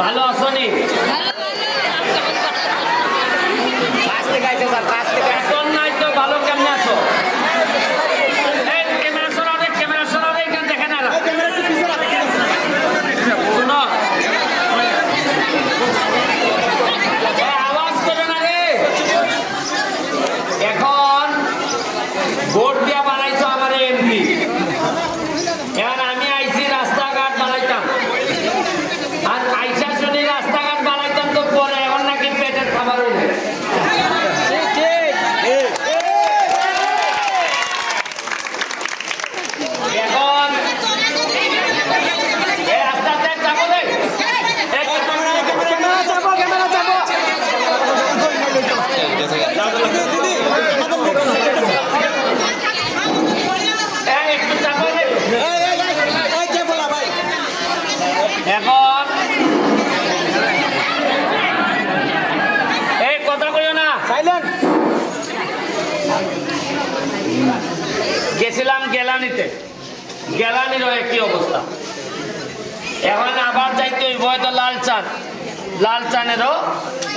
ভালো আছো নি পাঁচ থেকে আইছে স্যার পাঁচ থেকে আইছে এখন নাই তো ভালো কেমনে আছো এই ক্যামেরা সরাও রে ক্যামেরা সরাও রে এখান দেখে না শুনো এই আওয়াজ করো না রে এখন ভোট দিয়া বানাইছো আমার এমপি এখন আমি আইছি রাস্তাঘাট বানাইতাম আর আইসা শুনি রাস্তাঘাট বানাইতাম তো পরে এখন নাকি পেটের খাবার হইলে এখন এই রাস্তাতে যাব রে এই ক্যামেরা চাপো ক্যামেরা চাপো এই একটু চাপো রে এই এই এই এই কে বলা ভাই এখন এই কথা কইও না। সাইলেন্ট গেছিলাম গেলানিতে। গেলানিরও একই অবস্থা? এখন আবার যাইতে হইব হয়তো লাল চান লাল চানেরও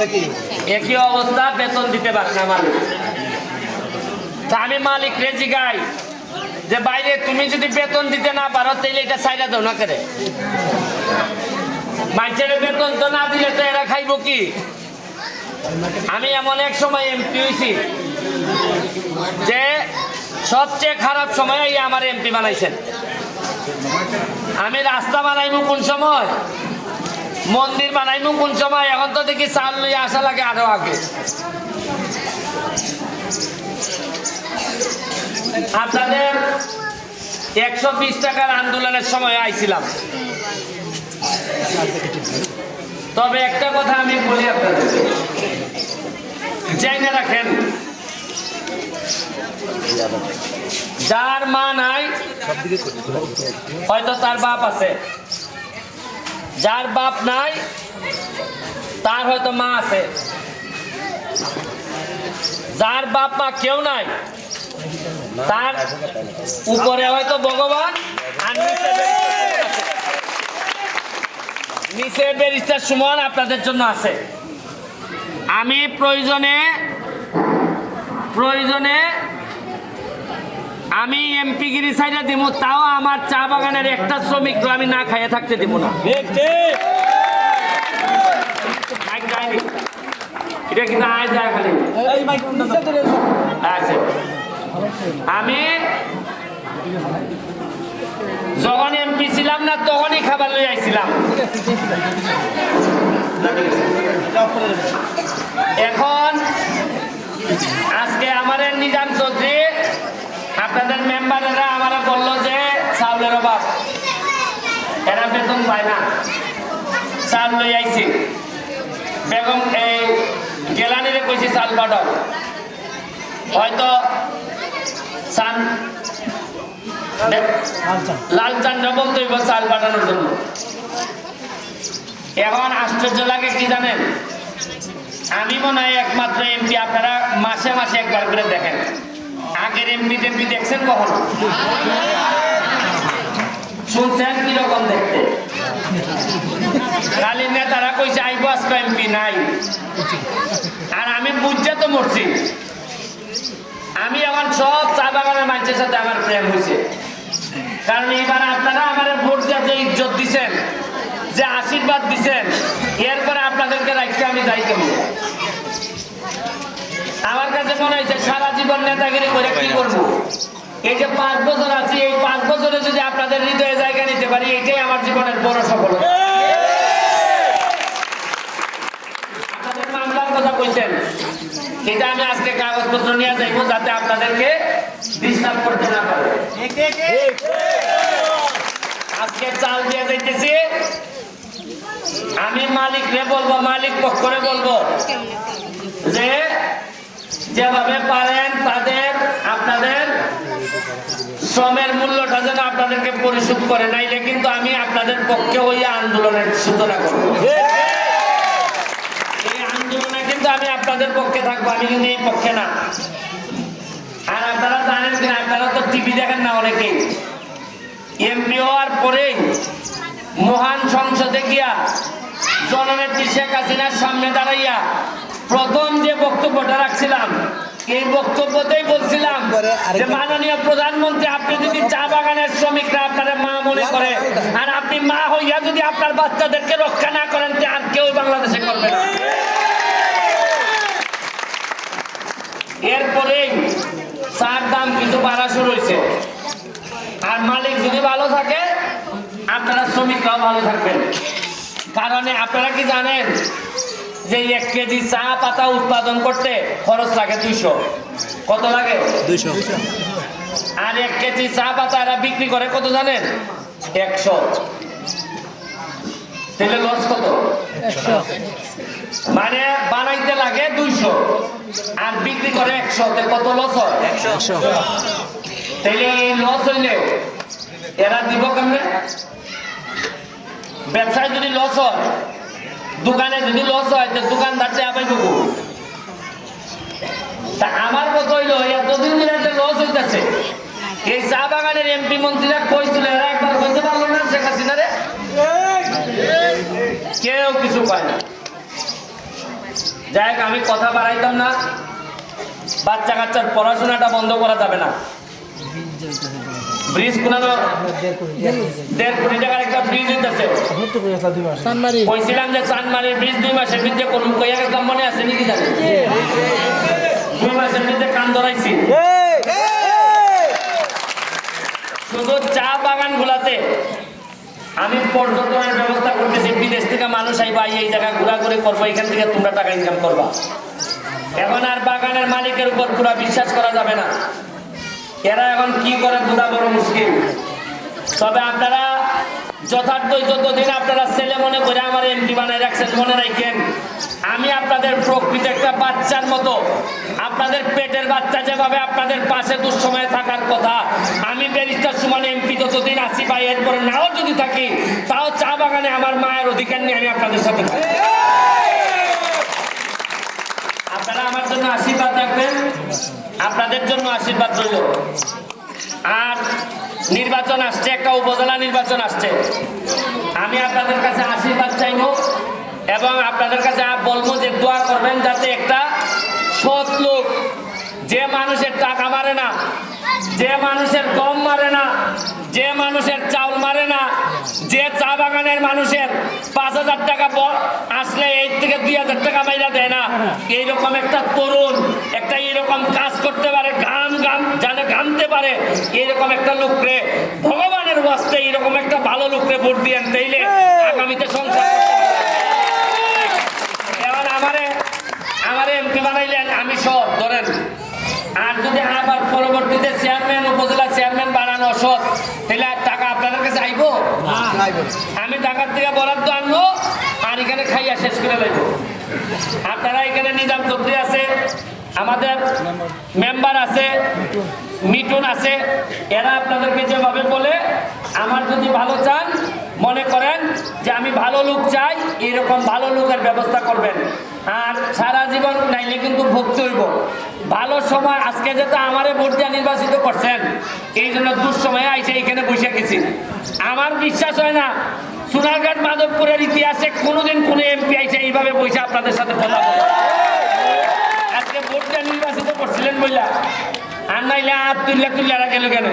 একই। একই অবস্থা বেতন দিতে পারে না মালিক তা আমি মালিক রেজি গাই যে বাইরে তুমি যদি বেতন দিতে না পারো তাহলে এটা সাইডা দাও না করে? মানুষের বেতন তো না দিলে তো এরা খাইব কি? আমি এমন এক সময় এমপি হয়েছি যে সবচেয়ে খারাপ সময় আমার এমপি বানাইছেন। আমি রাস্তা বানাইবো কোন সময়? মন্দির বানাইবো কোন সময়? এখন তো দেখি চাল লইয়া আসা লাগে আরও আগে। আপনাদের একশো বিশ টাকার আন্দোলনের সময় আইছিলাম। তবে একটা কথা আমি বলি আপনাদের। জেনে রাখেন, যার মা নাই, হয়তো তার বাপ আছে। যার বাপ নাই, তার হয়তো মা আছে। যার বাপ মা কেউ নাই তার উপরে হয়তো ভগবান নিচে ব্যারিস্টার সুমন আপনাদের জন্য আছে। আমি প্রয়োজনে প্রয়োজনে আমি এমপি গিরি সাইডে দিব তাও আমার চা বাগানের একটা শ্রমিক আমি না খাইয়ে থাকতে দিব না। এটা কিন্তু আয় যায় খালি এই মাইক নিচে ধরে আছে আমি যখন এমপি ছিলাম না, তখনই খাবার লই আইছিলাম। এখন আজকে আমাদের নিজাম চৌধুরী, আপনাদের মেম্বারেরা আমারা বলল যে, চাউলের অভাব। এরা বেতন পায় না। চাল লই আইছি। বেগম, এই গেলানিরে কইছি চাল পাঠাও। হয়তো চান লাল চান্দ্র বলতে হইব, চাল পাঠানোর জন্য। এখন আশ্চর্য লাগে কি জানেন? আমি মনে হয় একমাত্র এমপি, আপনারা মাসে মাসে একবার করে দেখেন। আগের এমপি টেমপি দেখছেন কখন? শুনছেন কীরকম দেখতে? খালি নেতারা কইছে, আইব আজকে এমপি নাই। আর আমি বুঝতে তো মরছি। আমি এখন সব চা বাগানের মানুষের সাথে আমার প্রেম হয়েছে। কারণ এবার আপনারা আমার ভোট দিয়ে যে ইজ্জত দিছেন যে আশীর্বাদ দিছেন এরপরে আপনাদেরকে রাখতে আমি যাই কেমন? আমার কাছে মনে হয়েছে সারা জীবন নেতাগিরি করে কি করব? এই যে পাঁচ বছর আছি এই পাঁচ বছরে যদি আপনাদের হৃদয়ে জায়গা নিতে পারি এটাই আমার জীবনের বড় সফলতা। আপনাদের মামলার কথা কইছেন। এটা আমি আজকে কাগজপত্র নিয়ে যাইবো যাতে আপনাদেরকে ডিস্টার্ব করতে না পারে। আজকে চাল দিয়ে যাইতেছি। আমি মালিক রে বলব, মালিক পক্ষরে বলব যে, যেভাবে পারেন তাদের, আপনাদের শ্রমের মূল্যটা যেন আপনাদেরকে পরিশোধ করে, নাইলে কিন্তু আমি আপনাদের পক্ষে ওই আন্দোলনের সূচনা করব এই আন্দোলনে আপনাদের পক্ষে থাকব আমি কিন্তু এই পক্ষে না। আর আপনারা জানেন কিনা আপনারা তো টিভি দেখেন না অনেকেই। এমপি হওয়ার পরেই মহান সংসদে গিয়া জননেত্রী শেখ হাসিনার সামনে দাঁড়াইয়া প্রথম যে বক্তব্যটা রাখছিলাম এই বক্তব্যতেই বলছিলাম যে মাননীয় প্রধানমন্ত্রী আপনি যদি চা বাগানের শ্রমিকরা আপনার মা মনে করে আর আপনি মা হইয়া যদি আপনার বাচ্চাদেরকে রক্ষা না করেন আর কেউ বাংলাদেশে করবে না। এরপরেই চার দাম কিছু বাড়া শুরু হয়েছে। আর মালিক যদি ভালো থাকে আপনারা শ্রমিকরাও ভালো থাকবেন। কারণে আপনারা কি জানেন যে এক কেজি চা পাতা উৎপাদন করতে খরচ লাগে দুইশো। কত লাগে? দুইশো। আর এক কেজি চা পাতা এরা বিক্রি করে কত জানেন? একশো। তাহলে লস কত? মানে বানাইতে লাগে দুইশো আর বিক্রি করে একশো। তে কত লস হয়? একশো। তাইলে এই লস হইলে এরা দিব কেমনে? ব্যবসায় যদি লস হয় দোকানে যদি লস হয় তো দোকানদারটা আবার বুকু তা আমার মত হইল এতদিন ধরে একটা লস হইতেছে। এই চা বাগানের এমপি মন্ত্রীরা কইছিল এরা একবার কইতে পারল না শেখ হাসিনা রে কেউ কিছু পায় না। যাই আমি কথা বাড়াইতাম না। বাচ্চা কাচ্চার পড়াশোনাটা বন্ধ করা যাবে না। ব্রিজ কোনানো দেড় কোটি টাকার একটা ব্রিজ হইতেছে কইছিলাম যে চানমারির ব্রিজ দুই মাসের মধ্যে কোন কইয়া গেছিলাম মনে আছে নাকি জানি? দুই মাসের মধ্যে কান ধরাইছি। শুধু চা বাগান গুলাতে আমি পর্যটনের ব্যবস্থা করতেছি, বিদেশ থেকে মানুষ আইবা, এই জায়গা ঘোরাঘুরি করব, এখান থেকে তোমরা টাকা ইনকাম করবা। এখন আর বাগানের মালিকের উপর পুরা বিশ্বাস করা যাবে না। এরা এখন কি করে বোঝা বড় মুশকিল। তবে আপনারা যথার্থই যতদিন আপনারা ছেলে মনে করে আমার এমপি বানাই রাখছেন, মনে রাখেন, আমি আপনাদের প্রকৃত একটা বাচ্চার মতো, আপনাদের পেটের বাচ্চা যেভাবে আপনাদের পাশে দুঃসময়ে থাকার কথা, আমি ব্যারিস্টার সুমান এমপি যতদিন আসি বা এরপরে নাও যদি থাকি, তাও চা বাগানে আমার মায়ের অধিকার নিয়ে আমি আপনাদের সাথে থাকি। আপনারা আমার জন্য আশীর্বাদ রাখবেন, আপনাদের জন্য আশীর্বাদ রইল। আর নির্বাচন আসছে, একটা উপজেলা নির্বাচন আসছে। আমি আপনাদের কাছে আশীর্বাদ চাইব এবং আপনাদের কাছে বলব যে দোয়া করবেন যাতে একটা সৎ লোক, যে মানুষের টাকা মারে না যে মানুষের গম মারে না, যে মানুষের চাউল মারে না, যে চা বাগানের মানুষের পাঁচ হাজার টাকা আসলে এই থেকে দুই হাজার টাকা মাইরা দেয় না। এইরকম একটা তরুণ, একটা এরকম কাজ করতে পারে, ঘাম ঘাম জানে ঘামতে পারে এরকম একটা লোকরে, ভগবানের বাস্তে এরকম একটা ভালো লোকরে ভোট দিয়ে তাইলে আগামীতে সংসার করতে আমারে আমারে এমপি বানাইলেন, আমি সব, ধরেন আর যদি আবার পরবর্তীতে চেয়ারম্যান উপজেলা চেয়ারম্যান বানানো সৎ তাহলে আর টাকা আপনাদের কাছে আইবো? আমি টাকার থেকে বরাদ্দ আনব আর এখানে খাইয়া শেষ করে দেবো আপনারা এখানে নিজাম চৌধুরী আছে আমাদের মেম্বার আছে মিটুন আছে এরা আপনাদেরকে যেভাবে বলে আমার যদি ভালো চান মনে করেন যে আমি ভালো লোক চাই, এরকম ভালো লোকের ব্যবস্থা করবেন। আর সারা জীবন নাইলে কিন্তু ভুগতে হইব। ভালো সময়, আজকে যেটা আমারে ভোট দিয়ে নির্বাচিত করছেন, এই জন্য দুঃসময়ে আইসে এখানে বসে গেছি। আমার বিশ্বাস হয় না, সোনারঘাট মাধবপুরের ইতিহাসে কোনোদিন কোনো এমপি আইসে এইভাবে বসে আপনাদের সাথে কথা বলে। আজকে ভোটটা নির্বাচিত করছিলেন বললা আর নাইলে আর তুললে তুললে গেল কেন?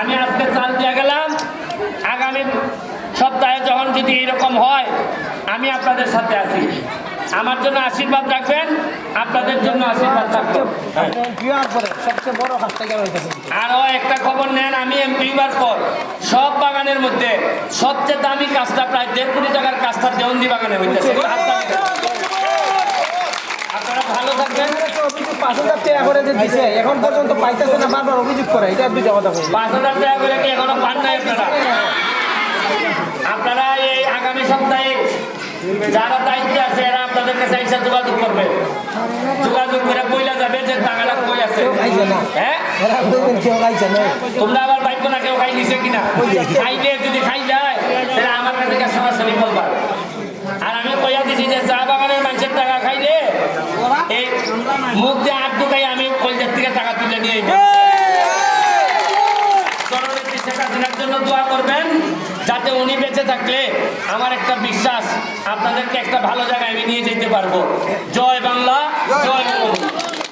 আমি আজকে চাল দিয়ে গেলাম আগামী সপ্তাহে যখন যদি এরকম হয় আমি আপনাদের সাথে আছি। আমার জন্য আশীর্বাদ রাখবেন আপনাদের জন্য আশীর্বাদ হইতেছে আরও একটা খবর নেন আমি এমপি হবার পর সব বাগানের মধ্যে সবচেয়ে দামি কাজটা প্রায় দেড় কোটি টাকার কাজটা দেওয়ন্দি বাগানে হইতেছে। আপনারা ভালো থাকবেন। পাঁচ হাজার টাকা করে যে দিছে এখন পর্যন্ত পাইতেছে না বারবার অভিযোগ করে এটা দুইটা কথা পাঁচ হাজার টাকা করে কি এখনও পান নাই আপনারা? সপ্তাহে যারা দায়িত্বে আছে এরা আপনাদের কাছে এসে যোগাযোগ করবে। যোগাযোগ করে কইলা যাবে যে টাকাটা কই আছে। হ্যাঁ? তোমরা আবার বাইক না কেউ খাই নিছে কিনা খাইলে যদি খাই যায় তাহলে আমার কাছে সরাসরি বলবা আর আমি কইয়া দিছি যে চা বাগানের মানুষের টাকা খাইলে এই মুখ দিয়ে হাত ঢুকাই আমি কলজার থেকে টাকা তুলে নিয়ে। জননেত্রী জন্য দোয়া করবেন। যাতে উনি বেঁচে থাকলে আমার একটা বিশ্বাস, আপনাদেরকে একটা ভালো জায়গায় আমি নিয়ে যেতে পারব। জয় বাংলা জয় বাংলা